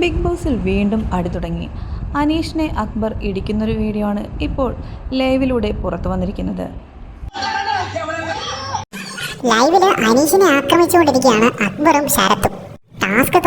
Big ബോസിൽ വീണ്ടും അടി തുടങ്ങി. അനീഷിനെ അക്ബർ ഇടിക്കുന്നൊരു വീഡിയോ ആണ് ഇപ്പോൾ ലൈവിലൂടെ പുറത്തു വന്നിരിക്കുന്നത്. ലൈവിൽ അനീഷിനെ ആക്രമിച്ചുകൊണ്ടിരിക്കുകയാണ് അക്ബറും ശരത്തും.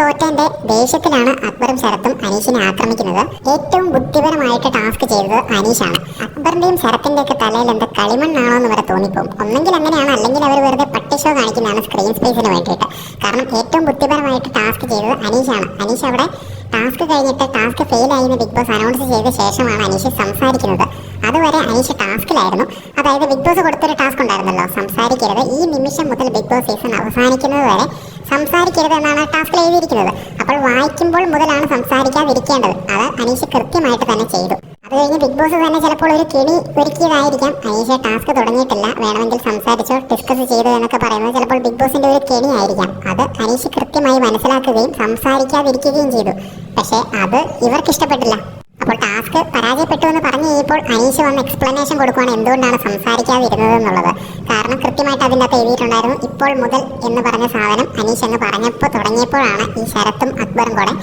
തോറ്റന്റെ ദേഷ്യത്തിലാണ് അക്ബറും ശരത്തും അനീഷിനെ ആക്രമിക്കുന്നത്. ഏറ്റവും ബുദ്ധിപരമായിട്ട് ടാസ്ക് ചെയ്തത് അനീഷാണ്. അക്ബറിന്റെയും ശരത്തിന്റെയും ഒക്കെ തലയിൽ എന്താ കളിമണ്ണാണോ എന്ന് വരെ തോന്നിപ്പോകും ഒന്നെങ്കിൽ അങ്ങനെയാണ് അല്ലെങ്കിൽ അവർ വെറുതെ പട്ടിഷോ കാണിക്കുന്നതാണ് സ്ക്രീൻ സ്പേസിന് വേണ്ടിയിട്ട്. കാരണം ഏറ്റവും ബുദ്ധിപരമായിട്ട് ടാസ്ക് ചെയ്തത് അനീഷാണ്. അനീഷ് അവിടെ ടാസ്ക് കഴിഞ്ഞിട്ട് ടാസ്ക് ഫെയിൽ ആയെന്ന് ബിഗ് ബോസ് അനൗൺസ് ചെയ്ത ശേഷമാണ് അനീഷ് സംസാരിക്കുന്നത്. അതുവരെ അനീഷ് ടാസ്കിലായിരുന്നു അതായത് ബിഗ് ബോസ് കൊടുത്തൊരു ടാസ്ക് ഉണ്ടായിരുന്നല്ലോ. സംസാരിക്കരുത്. ഈ നിമിഷം മുതൽ ബിഗ് ബോസ് സീസൺ അവസാനിക്കുന്നത് വരെ സംസാരിക്കരുത് എന്നാണ് ടാസ്കിൽ എഴുതിയിരിക്കുന്നത്. അപ്പോൾ വായിക്കുമ്പോൾ മുതലാണ് സംസാരിക്കാതിരിക്കേണ്ടത്. അത് അനീഷ് കൃത്യമായിട്ട് തന്നെ ചെയ്തു. അത് കഴിഞ്ഞ് ബിഗ് ബോസ് തന്നെ ചിലപ്പോൾ ഒരു കിണി ഒരുക്കിയതായിരിക്കാം. അനീഷ് ടാസ്ക് തുടങ്ങിയിട്ടില്ല. വേണമെങ്കിൽ സംസാരിച്ചോ ഡിസ്കസ് ചെയ്തു എന്നൊക്കെ പറയുന്നത് ചിലപ്പോൾ ബിഗ് ബോസിന്റെ ഒരു കെണി ആയിരിക്കാം. അത് അനീഷ് കൃത്യമായി മനസ്സിലാക്കുകയും സംസാരിക്കാതിരിക്കുകയും ചെയ്തു. പക്ഷേ അത് ഇവർക്ക് ഇഷ്ടപ്പെട്ടില്ല അപ്പോൾ ടാസ്ക് പരാജയപ്പെട്ടു എന്ന് പറഞ്ഞു കഴിയുമ്പോൾ അനീഷ് വന്ന് എക്സ്പ്ലനേഷൻ കൊടുക്കുകയാണ് എന്തുകൊണ്ടാണ് സംസാരിക്കാതിരുന്നത് എന്നുള്ളത് കാരണം കൃത്യമായിട്ട് അതിന്റെ അകത്ത് എഴുതിയിട്ടുണ്ടായിരുന്നു ഇപ്പോൾ മുതൽ എന്ന് പറഞ്ഞ സാധനം അനീഷ് എന്ന് പറഞ്ഞപ്പോൾ തുടങ്ങിയപ്പോഴാണ് ഈ ശരത്തും അക്ബറും കൂടെ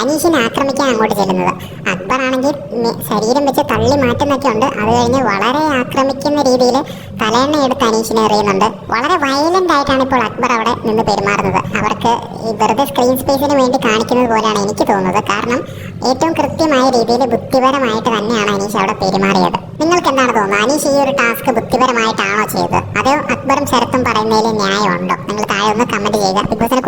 അനീഷിനെ ആക്രമിക്കാൻ അങ്ങോട്ട് ചെല്ലുന്നത്. അക്ബർ ആണെങ്കിൽ ശരീരം വെച്ച് തള്ളി മാറ്റുന്നൊക്കെ ഉണ്ട്. അത് കഴിഞ്ഞ് വളരെ ആക്രമിക്കുന്ന രീതിയിൽ തലയെണ്ണ എടുത്ത് അനീഷിനെ എറിയുന്നുണ്ട്. വളരെ വയലന്റ് ആയിട്ടാണ് ഇപ്പോൾ അക്ബർ അവിടെ നിന്ന് പെരുമാറുന്നത്. അവർക്ക് ഈ വെറുതെ സ്ക്രീൻ സ്പേസിന് വേണ്ടി കാണിക്കുന്നത് പോലെയാണ് എനിക്ക് തോന്നുന്നത്. കാരണം ഏറ്റവും കൃത്യമായ രീതിയിൽ ബുദ്ധിപരമായിട്ട് തന്നെയാണ് അനീഷ് അവിടെ പെരുമാറിയത്. നിങ്ങൾക്ക് എന്താണ് തോന്നുന്നത്? അനീഷ് ഈ ഒരു ടാസ്ക് ബുദ്ധിപരമായിട്ടാണോ ചെയ്തത്? അതോ അക്ബറും ശരത്തും പറയുന്നതിൽ ന്യായമുണ്ടോ? നിങ്ങൾ താഴെ ഒന്ന് കമന്റ് ചെയ്യുക. ബിഗ് ബോസിനെ